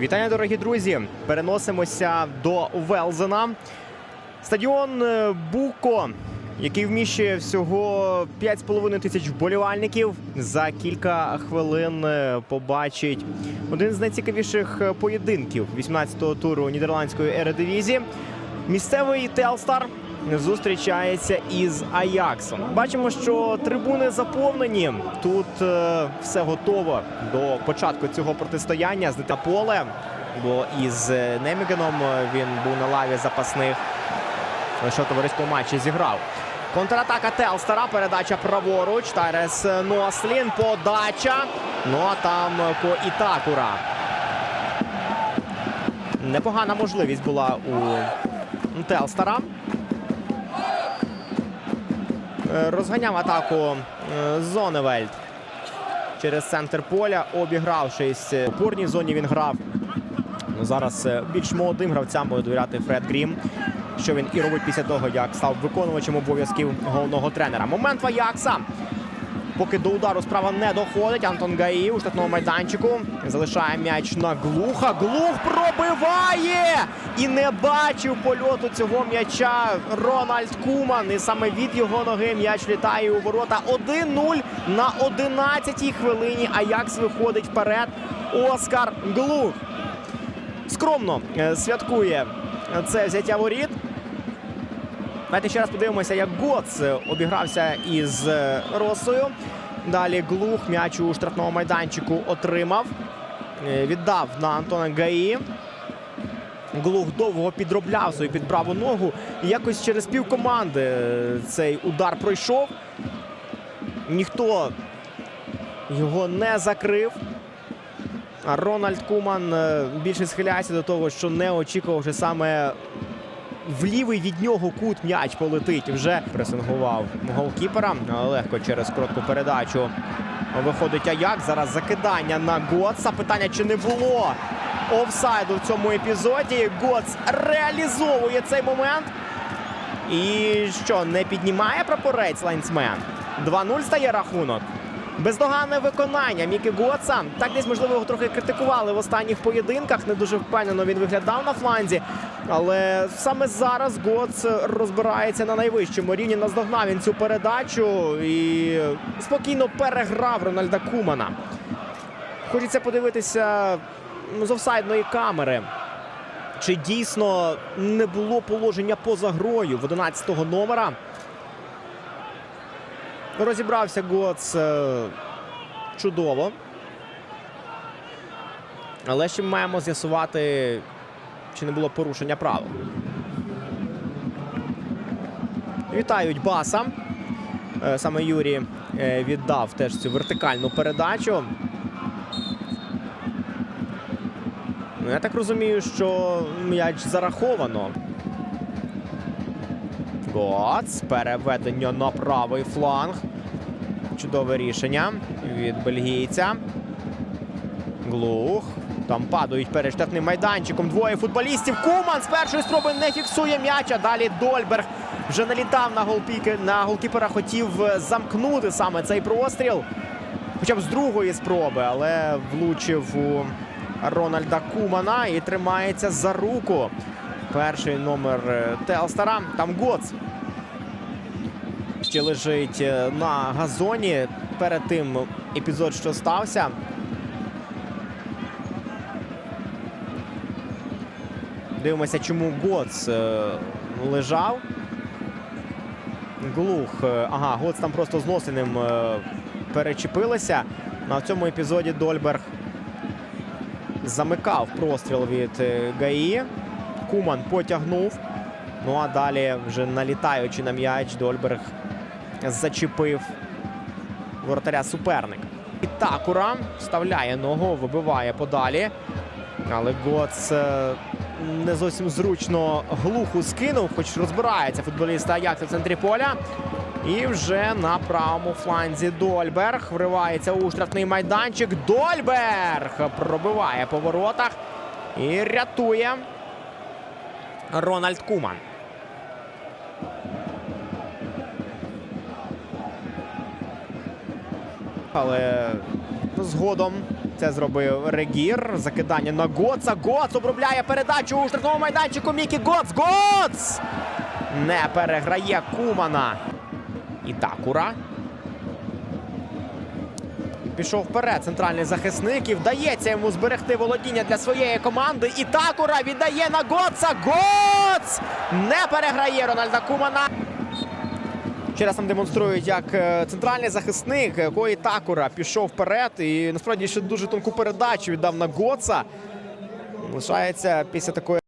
Вітання, дорогі друзі! Переносимося до Велзена. Стадіон е, Буко, який вміщує всього 5,5 тисяч вболівальників. За кілька хвилин е, побачить один з найцікавіших е, поєдинків 18-го туру нідерландської ередивізії. Місцевий Телстар зустрічається із Аяксом. Бачимо, що трибуни заповнені. Тут е, все готово до початку цього протистояння. Злита поле, бо із е, Немігеном е, він був на лаві запасних. Лише товариському матчі зіграв. Контратака Телстера, передача праворуч. Тайрес Нослін, подача. Ну а там по Ітакура. Непогана можливість була у Телстера. Е, Розганяв атаку е, Зоневельд через центр поля, обігравшись в опорній зоні. Він грав. Ну, зараз е, більш молодим гравцям буде довіряти Фред Грім. Що він і робить після того, як став виконувачем обов'язків головного тренера. Момент Ваякса. Поки до удару справа не доходить. Антон Гаї у штатному майданчику залишає м'яч на глуха. Глух пробиває! І не бачив польоту цього м'яча Рональд Куман. І саме від його ноги м'яч літає у ворота. 1-0 на 11-й хвилині. Аякс виходить вперед. Оскар Глух скромно е, святкує це взяття воріт. Давайте ще раз подивимося, як Гоц обігрався із е, Росою. Далі Глух м'яч у штрафному майданчику отримав. Е, Віддав на Антона Гаї. Глух довго підробляв свою під праву ногу. І якось через пів команди е, цей удар пройшов. Ніхто його не закрив. А Рональд Куман більше схиляється до того, що не очікував, що саме в лівий від нього кут м'яч полетить. Вже пресингував голкіпера. Легко через коротку передачу виходить Аяк. Зараз закидання на Гоца. Питання, чи не було офсайду в цьому епізоді. Гоц реалізовує цей момент. І що, не піднімає прапорець лайнсмен? 2-0 стає рахунок. Бездоганне виконання Мікі Гоца. Так десь, можливо, його трохи критикували в останніх поєдинках. Не дуже впевнено він виглядав на фланзі. Але саме зараз Гоц розбирається на найвищому рівні. Наздогнав він цю передачу і спокійно переграв Рональда Кумана. Хочеться подивитися ну, з офсайдної камери. Чи дійсно не було положення поза грою в 11-го номера? Розібрався Гоц е, чудово. Але ще маємо з'ясувати, чи не було порушення правил. Вітають Баса. Е, Саме Юрій е, віддав теж цю вертикальну передачу. Ну, Я так розумію, що м'яч зараховано. Гоц. Переведення на правий фланг. Чудове рішення від бельгійця. Глух. Там падають перед штатним майданчиком. Двоє футболістів. Куман з першої спроби не фіксує м'яч. А далі Дольберг вже налітав на голпіки. На голкіпера хотів е, замкнути саме цей простріл. Хоча б з другої спроби, але влучив у Рональда Кумана і тримається за руку. Перший номер е, Телстера. Там Гоц. Ще лежить е, на газоні. Перед тим епізод, що стався. Дивимося, чому Гоц е, лежав. Глух. е, Ага, Гоц там просто з Носиним е, перечепилися. А в цьому епізоді Дольберг замикав простріл від Гаї. Куман потягнув. Ну а далі, вже налітаючи на м'яч, Дольберг зачепив воротаря суперника. І Такура вставляє ногу, вибиває подалі. Але Гоц не зовсім зручно глуху скинув, хоч розбирається футболіст Аякса в центрі поля. І вже на правому фланзі Дольберг вривається у штрафний майданчик. Дольберг пробиває по воротах і рятує Рональд Куман. Але згодом Це зробив Регір. Закидання на Гоца. Гоц обробляє передачу у штрафному майданчику. Мікі Гоц. Гоц! Не переграє Кумана. І Такура. Пішов вперед центральний захисник і вдається йому зберегти володіння для своєї команди. І Такура віддає на Гоца. Гоц! Не переграє Рональда Кумана. Ще раз нам демонструють, як е, центральний захисник е, Кої Такура пішов вперед і насправді ще дуже тонку передачу віддав на Гоца. Лишається після такої.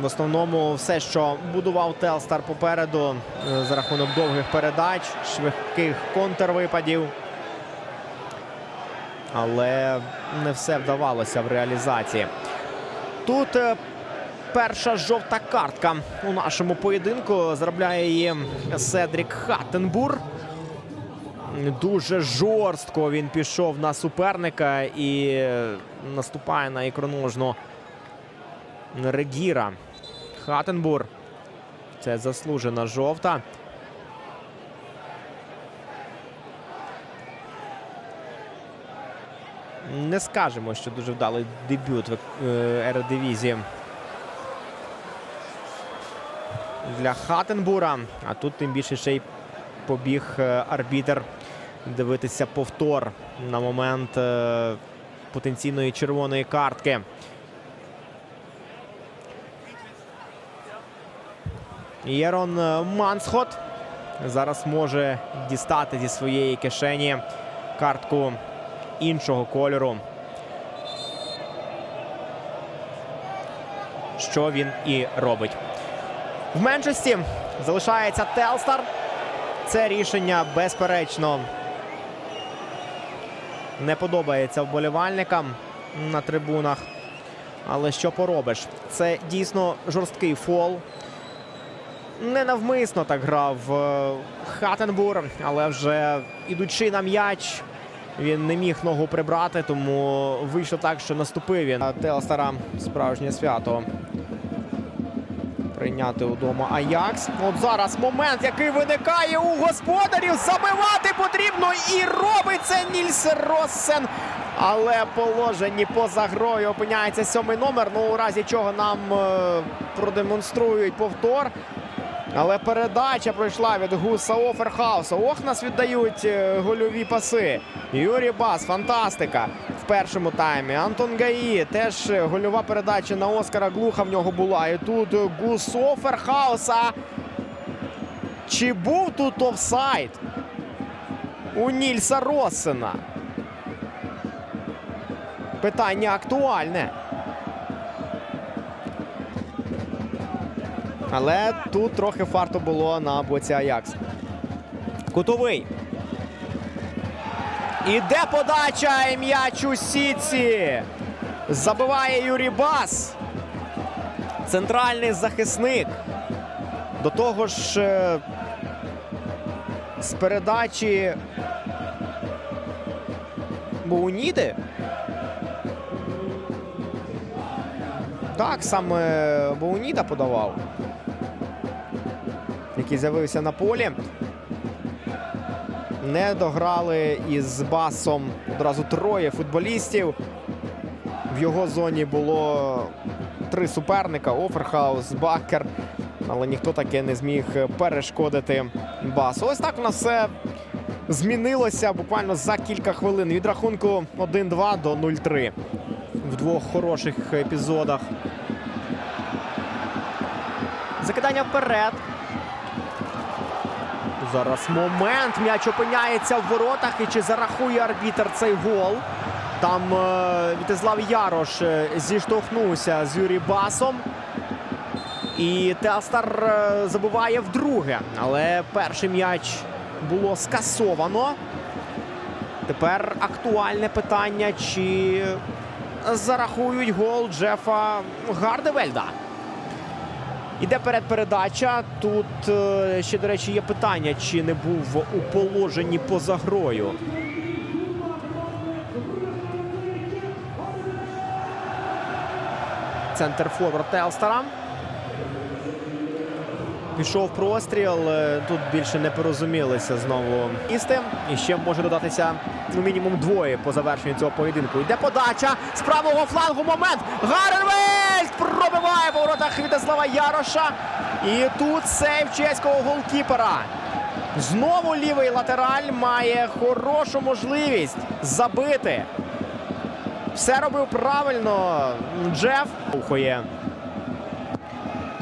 В основному все, що будував Телстар попереду е, за рахунок довгих передач, швидких контрвипадів. Але не все вдавалося в реалізації. Тут перша жовта картка у нашому поєдинку. Заробляє її Седрік Хаттенбур. Дуже жорстко він пішов на суперника і наступає на ікроножну Регіра. Хаттенбур. Це заслужена жовта. Не скажемо, що дуже вдалий дебют в е, для Хаттенбура. А тут тим більше ще й побіг е, арбітер дивитися повтор на момент е, потенційної червоної картки. Єрон е, Мансхот зараз може дістати зі своєї кишені картку іншого кольору. Що він і робить. В меншості залишається Телстар. Це рішення безперечно не подобається вболівальникам на трибунах. Але що поробиш? Це дійсно жорсткий фол. Ненавмисно так грав е, Хаттенбур, але вже ідучи на м'яч, він не міг ногу прибрати, тому вийшло так, що наступив він. Телстара справжнє свято. Прийняти удома Аякс. От зараз момент, який виникає у господарів. Забивати потрібно і робить це Нільс Россен. Але положені поза грою опиняється сьомий номер. Ну, у разі чого нам е, продемонструють повтор. Але передача пройшла від Гуса Оферхауса. Ох, нас віддають е, гольові паси. Юрій Бас, фантастика в першому таймі. Антон Гаї теж е, гольова передача на Оскара Глуха в нього була. І тут Гус Оферхауса. Чи був тут офсайд у Нільса Россена? Питання актуальне. Але тут трохи фарту було на боці Аякс. Кутовий. Іде подача і м'яч у сітці. Забиває Юрій Бас. Центральний захисник. До того ж, е, з передачі Боуніди. Так, саме Боуніда подавав який з'явився на полі. Не дограли із басом одразу троє футболістів. В його зоні було три суперника: Оферхаус, Бакер. Але ніхто таки не зміг перешкодити басу. Ось так у нас все змінилося буквально за кілька хвилин. Від рахунку 1-2 до 0-3 в двох хороших епізодах. Закидання вперед. Зараз момент. М'яч опиняється в воротах. І чи зарахує арбітер цей гол? Там е, Вітислав Ярош е, зіштовхнувся з Юрій Басом. І Телстар е, забуває вдруге. Але перший м'яч було скасовано. Тепер актуальне питання, чи зарахують гол Джефа Гардевельда. Іде перед передача. Тут е, ще, до речі, є питання, чи не був у положенні поза грою. Центр форвард Телстара. Пішов простріл. е, Тут більше не порозумілися знову істи. І ще може додатися ну, мінімум двоє по завершенню цього поєдинку. Йде подача з правого флангу. Момент. Гаренвельд пробиває по воротах Вітеслава Яроша. І тут сейв чеського голкіпера. Знову лівий латераль має хорошу можливість забити. Все робив правильно. Джеф рухає.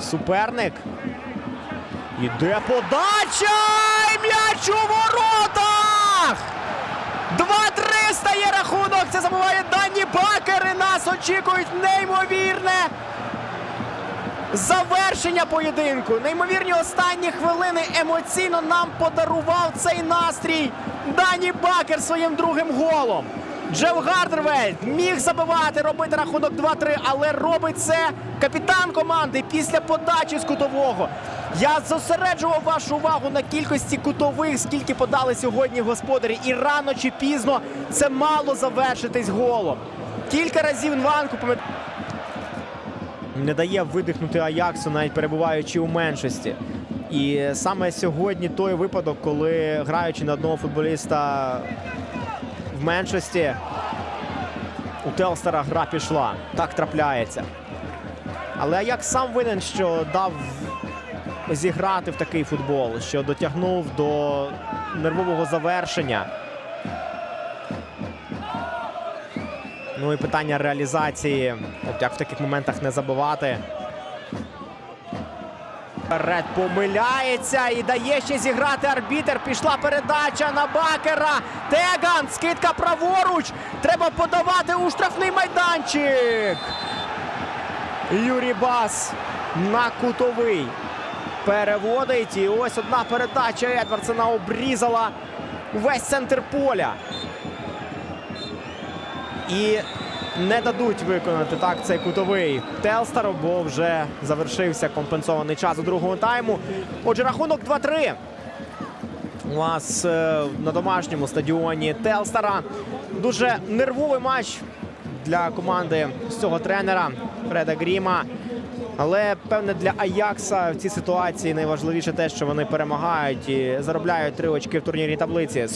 Суперник. Іде подача! І м'яч у воротах! 2-3 стає рахунок. Це забуває Дані Бакер. І нас очікують неймовірне завершення поєдинку. Неймовірні останні хвилини емоційно нам подарував цей настрій Дані Бакер своїм другим голом. Джеф Гардервельд міг забивати, робити рахунок 2-3, але робить це капітан команди після подачі з кутового. Я зосереджував вашу увагу на кількості кутових, скільки подали сьогодні господарі. І рано чи пізно це мало завершитись голом. Кілька разів Нванку пам'ятаю не дає видихнути Аяксу, навіть перебуваючи у меншості. І саме сьогодні той випадок, коли граючи на одного футболіста в меншості, у Телстера гра пішла. Так трапляється. Але Аякс сам винен, що дав зіграти в такий футбол, що дотягнув до нервового завершення. Ну і питання реалізації. От як в таких моментах не забивати. Вперед помиляється і дає ще зіграти арбітер. Пішла передача на Бакера. Теган, скидка праворуч. Треба подавати у штрафний майданчик. Юрій Бас на кутовий. Переводить. І ось одна передача Едвардсона обрізала весь центр поля. І не дадуть виконати так цей кутовий Телстару, бо вже завершився компенсований час у другому тайму. Отже, рахунок 2-3. У вас е, на домашньому стадіоні Телстара. Дуже нервовий матч для команди з цього тренера Фреда Гріма. Але певне для Аякса в цій ситуації найважливіше те, що вони перемагають і заробляють три очки в турнірній таблиці.